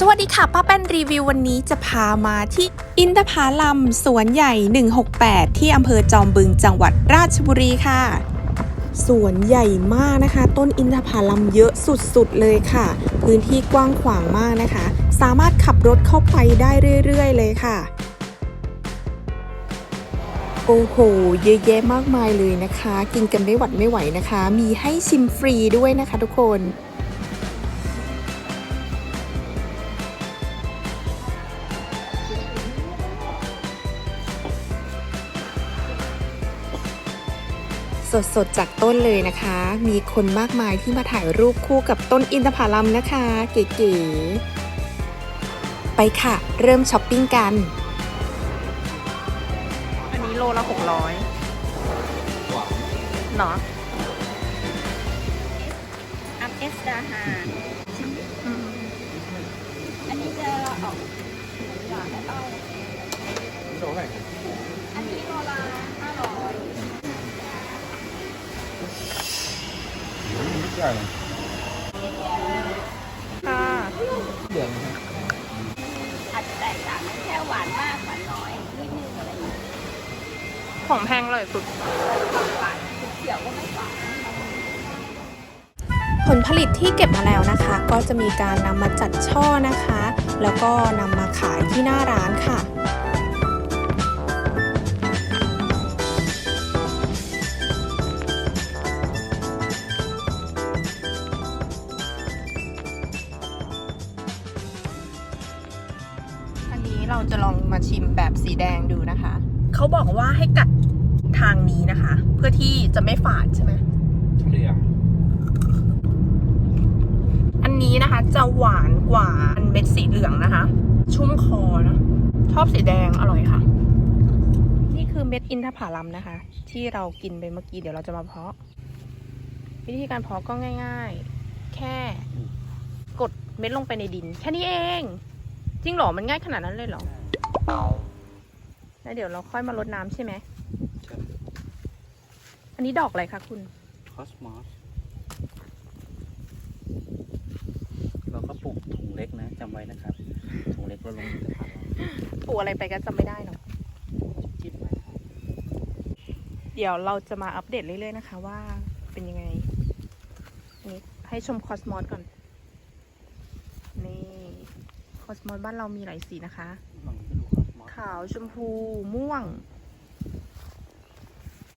สวัสดีค่ะ ป้าแป้นรีวิววันนี้จะพามาที่อินทผาลัมสวนใหญ่ 168 ที่อำเภอจอมบึงจังหวัดราชบุรีค่ะ สวนใหญ่มากนะคะ ต้นอินทผลัมเยอะสุดๆเลยค่ะ พื้นที่กว้างขวางมากนะคะ สามารถขับรถเข้าไปได้เรื่อย ๆ เลยค่ะ โอ้โห เยอะแยะมากมายเลยนะคะ กินกันไม่หวัดไม่ไหวนะคะ มีให้ชิมฟรีด้วยนะคะทุกคน สดๆจากต้นเลยนะคะ มีคนมากมายที่มาถ่ายรูปคู่กับต้นอินทผลัมนะคะ เก๋ๆ ไปค่ะ เริ่มช้อปปิ้งกัน อันนี้โลละหกร้อยเนาะอัพเอสดาหารอันนี้จะออกหวานแล้วเค่ะอาจจะแตกต่างกันแค่หวานมากหวานน้อยนิดนึงอะไรอย่างเงี้ยของแพงเลยสุดหวานเขียวก็ไม่หวานผลผลิตที่เก็บมาแล้วนะคะ ก็จะมีการนำมาจัดช่อนะคะ แล้วก็นำมาขายที่หน้าร้านค่ะ เราจะลองมาชิมแบบสีแดงดูนะคะ เขาบอกว่าให้กัดทางนี้นะคะ เพื่อที่จะไม่ฝาดใช่ไหมเหลืองอันนี้นะคะจะหวานกว่าอันเม็ดสีเหลืองนะคะ ชุ่มคอนะชอบสีแดงอร่อยค่ะ นี่คือเม็ดอินทผลัมนะคะ ที่เรากินไปเมื่อกี้เดี๋ยวเราจะมาเพาะ วิธีการเพาะก็ง่าย ๆ แค่กดเม็ดลงไปในดิน แค่นี้เองจ ริงเหรอ มันง่ายขนาดนั้นเลยเหรอ แล้วเดี๋ยวเราค่อยมารดน้ำใช่ไหม อันนี้ดอกอะไรคะคุณ คอสมอส เราก็ปลูกถุงเล็กนะจำไว้นะครับ ถุงเล็กเราลงอินทผลัมปลูกอะไรไปก็จำไม่ได้เนาะคิดไว้ครับเดี๋ยวเราจะมาอัปเดตเรื่อยๆนะคะว่าเป็นยังไงอันนี้ให้ชมคอสมอสก่อนนี่ค อสมอสบ้านเรามีหลายสีนะคะลองไปดูคอสมอสขาวชมพูม่วงอ